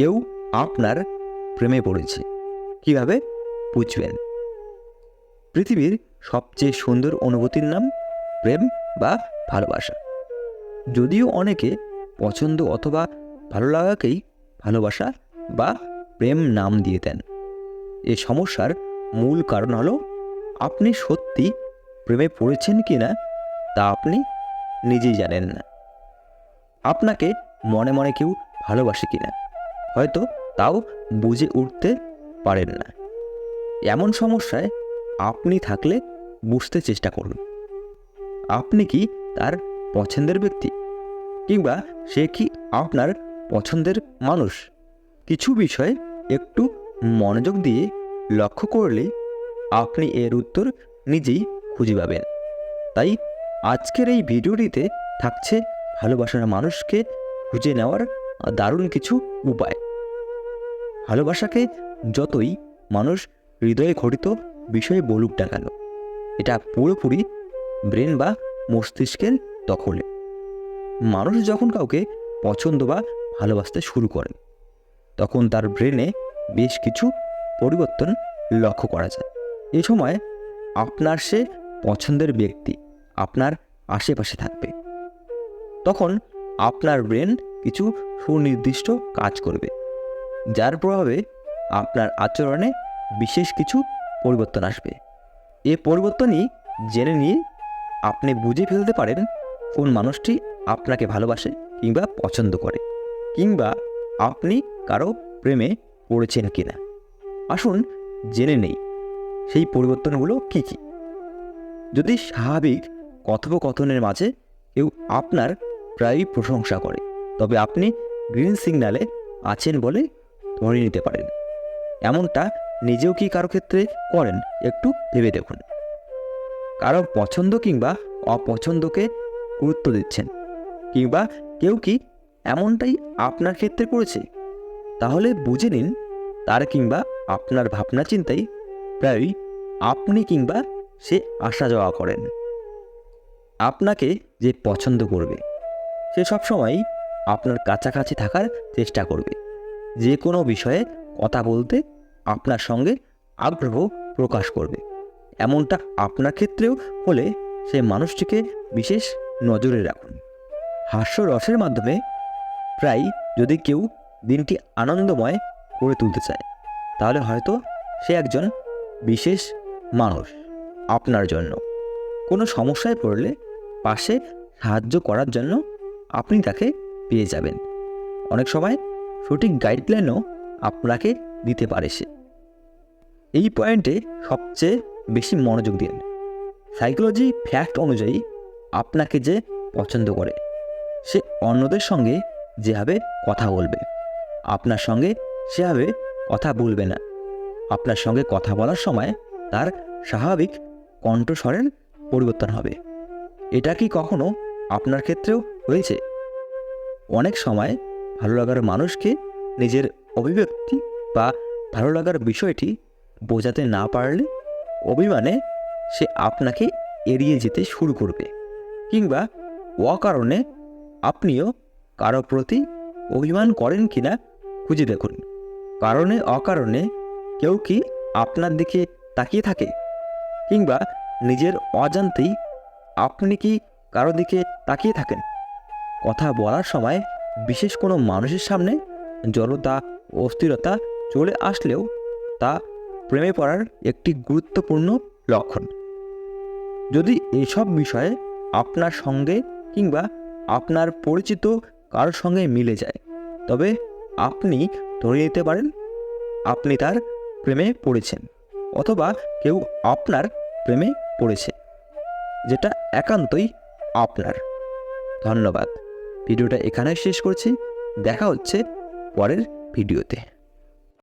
কেউ আপনার প্রেমে পড়েছে। কীভাবে? বুঝবেন পৃথিবীর সবচেয়ে সুন্দর অনুভূতির নাম প্রেম বা ভালোবাসা। যদিও অনেকে পছন্দ অথবা ভালো লাগাকেই ভালোবাসা বা প্রেম নাম দিয়ে দেন। এ সমস্যার মূল কারণ হলো, আপনি সত্যি প্রেমে পড়েছেন কি না তা আপনি নিজেই জানেন না। আপনাকে মনে মনে কেউ ভালোবাসে কিনা। হয়তো তাও বুঝে উঠতে পারেন না। এমন সমস্যায় আপনি থাকলে বুঝতে চেষ্টা করুন। আপনি কি তার পছন্দের ব্যক্তি? কিংবা সে কি আপনার পছন্দের মানুষ? কিছু বিষয়ে একটু মনোযোগ দিয়ে লক্ষ্য করলে আপনি এর উত্তর নিজেই খুঁজে পাবেন। তাই আজকের এই ভিডিওটিতে থাকছে ভালোবাসার মানুষকে খুঁজে নেওয়ার দারুণ কিছু উপায়। ভালোবাসাকে যতই মানুষ হৃদয়ে ঘটিত বিষয়ে বলুক কেন, এটা পুরোপুরি ব্রেন বা মস্তিষ্কের দখলে। মানুষ যখন কাউকে পছন্দ বা ভালোবাসতে শুরু করে তখন তার ব্রেনে বেশ কিছু পরিবর্তন লক্ষ্য করা যায়। এ সময় আপনার সে পছন্দের ব্যক্তি আপনার আশেপাশে থাকবে। তখন আপনার ব্রেন কিছু সুনির্দিষ্ট কাজ করবে, যার প্রভাবে আপনার আচরণে বিশেষ কিছু পরিবর্তন আসবে। এ পরিবর্তনই জেনে নিয়ে আপনি বুঝে ফেলতে পারেন কোন মানুষটি আপনাকে ভালোবাসে কিংবা পছন্দ করে, কিংবা আপনি কারও প্রেমে পড়েছেন কিনা। আসুন জেনে নেই, সেই পরিবর্তনগুলো কী কী। যদি স্বাভাবিক কথোপকথনের মাঝে কেউ আপনার প্রায়ই প্রশংসা করে তবে আপনি গ্রিন সিগন্যালে আছেন বলে ধরে নিতে পারেন। এমনটা নিজেও কি কারও ক্ষেত্রে করেন? একটু ভেবে দেখুন। কারও পছন্দ কিংবা অপছন্দকে গুরুত্ব দিচ্ছেন। কিংবা কেউ কি এমনটাই আপনার ক্ষেত্রে করেছে? তাহলে বুঝে নিন, তার কিংবা আপনার ভাবনা চিন্তাই প্রায়ই আপনি কিংবা সে আসা যাওয়া করেন। আপনাকে যে পছন্দ করবে, সে সবসময়ই আপনার কাছাকাছি থাকার চেষ্টা করবে। যে কোনো বিষয়ে কথা বলতে আপনার সঙ্গে আগ্রহ প্রকাশ করবে। এমনটা আপনার ক্ষেত্রেও হলে সে মানুষটিকে বিশেষ নজরে রাখুন। হাস্যরসের মাধ্যমে প্রায় যদি কেউ দিনটি আনন্দময় করে তুলতে চায়, তাহলে হয়তো সে একজন বিশেষ মানুষ আপনার জন্য। কোনো সমস্যায় পড়লে পাশে সাহায্য করার জন্য আপনি তাকে পেয়ে যাবেন। অনেক সময় সঠিক গাইডলাইনও আপনাকে দিতে পারে সে। এই পয়েন্টে সবচেয়ে বেশি মনোযোগ দিন। সাইকোলজি ফ্যাক্ট অনুযায়ী আপনাকে যে পছন্দ করে, সে অন্যদের সঙ্গে যেভাবে কথা বলবে, আপনার সঙ্গে সেভাবে কথা বলবে না। আপনার সঙ্গে কথা বলার সময় তার স্বাভাবিক কণ্ঠস্বরের পরিবর্তন হবে। এটা কি কখনো আপনার ক্ষেত্রেও হয়েছে? অনেক সময় ভালো লাগার মানুষকে নিজের অভিব্যক্তি বা ভালো লাগার বিষয়টি বোঝাতে না পারলে অভিমানে সে আপনাকে এড়িয়ে যেতে শুরু করবে কিংবা অকারণে আপনিও কারও প্রতি অভিমান করেন কিনা খুঁজে দেখুন। কারণে অকারণে কেউ কি আপনার দিকে তাকিয়ে থাকে? কিংবা নিজের অজান্তেই আপনি কি কারও দিকে তাকিয়ে থাকেন? কথা বলার সময় বিশেষ কোনো মানুষের সামনে জড়তা, অস্থিরতা চলে আসলেও তা প্রেমে পড়ার একটি গুরুত্বপূর্ণ লক্ষণ। যদি এসব বিষয়ে আপনার সঙ্গে কিংবা আপনার পরিচিত কারোর সঙ্গে মিলে যায়, তবে আপনি ধরে নিতে পারেন আপনি তার প্রেমে পড়েছেন অথবা কেউ আপনার প্রেমে পড়েছে, যেটা একান্তই আপনার। ধন্যবাদ। ভিডিওটা এখানে শেষ করছি। দেখা হচ্ছে পরের ভিডিওতে।